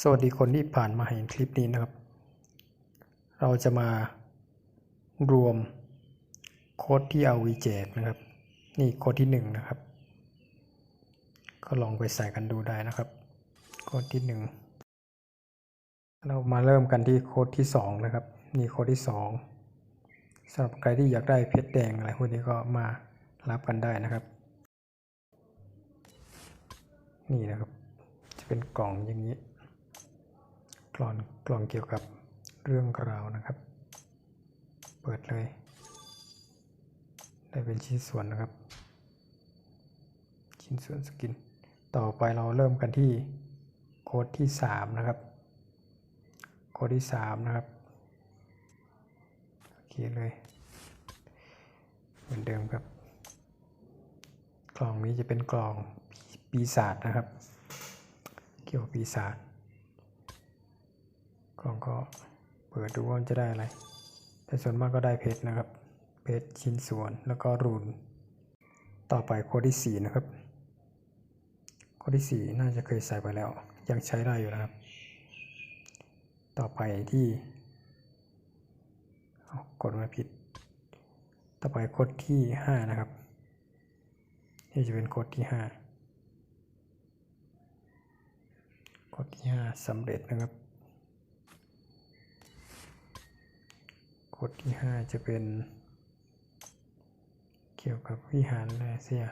สวัสดีคนที่ผ่านมาเห็นคลิปนี้นะครับ เราจะมารวมโค้ดที่เอาวีแจกนะครับ นี่โค้ดที่หนึ่งนะครับ ก็ลองไปใส่กันดูได้นะครับ โค้ดที่หนึ่งเรามาเริ่มกันที่โค้ดที่สองนะครับ นี่โค้ดที่สองสำหรับใครที่อยากได้เพชรแดงอะไรพวกนี้ก็มารับกันได้นะครับ นี่นะครับ จะเป็นกล่องอย่างนี้ กล่องกลองเกี่ยวกับเรื่องราวนะครับ เปิดเลย ได้เป็นชิ้นส่วนนะครับ ชิ้นส่วนสกิน ต่อไปเราเริ่มกันที่โค้ดที่สามนะครับ โค้ดที่สามนะครับ โอเคเลย เหมือนเดิมครับ กล่องนี้จะเป็นกล่องปีศาจนะครับ เกี่ยวกับปีศาจ กล่องก็เปิดดูว่าจะได้อะไร แต่ส่วนมากก็ได้เพชรนะครับ เพชรชิ้นส่วนแล้วก็รูน ต่อไปโค้ดที่สี่นะครับ โค้ดที่สี่น่าจะเคยใส่ไปแล้ว ยังใช้ได้อยู่นะครับ ต่อไปที่เอกดมาผิด ต่อไปโค้ดที่ห้านะครับ นี่จะเป็นโค้ดที่ห้าโคดที่ห้าสำเร็จนะครับ โค้ดที่ห้าจะเป็นเกี่ยวกับวิหารแลเซีย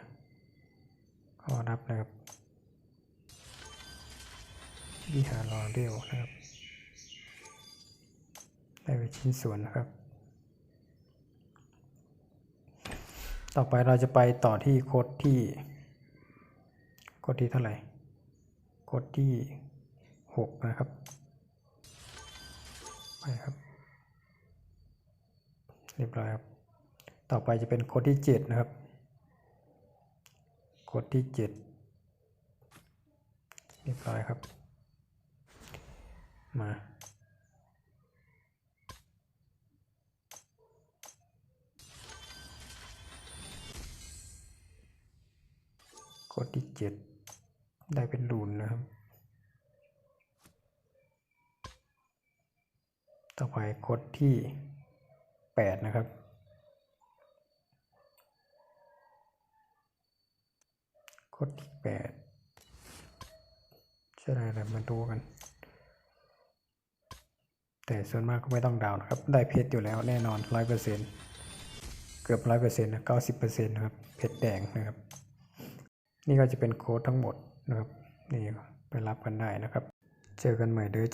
ขอรับนะครับวิหารรอเรียวนะครับได้ไปชิ้นส่วนนะครับ ต่อไปเราจะไปต่อที่โค้ดที่โค้ดที่เท่าไหร่โค้ดที่หกนะครับ ไปครับ เรียบร้อยครับ ต่อไปจะเป็นโค้ดที่เจ็ดนะครับ โค้ดที่เจ็ดเรียบร้อยครับ มาโค้ดที่เจ็ดได้เป็นรูนนะครับต่อไปโค้ดที่ แปดนะครับโคดที่แปดจะได้อะไรมาดูกัน แต่ส่วนมากก็ไม่ต้องดาวนะครับ ได้เพชรอยู่แล้วแน่นอนร้อยเปอร์เซ็นเกือบร้อยเปอร์เซ็นต์นะเก้าสิบเปอร์เซ็นต์นะครับ เพชรแดงนะครับ นี่ก็จะเป็นโค้ดทั้งหมดนะครับ นี่ไปรับกันได้นะครับ เจอกันใหม่เด้อ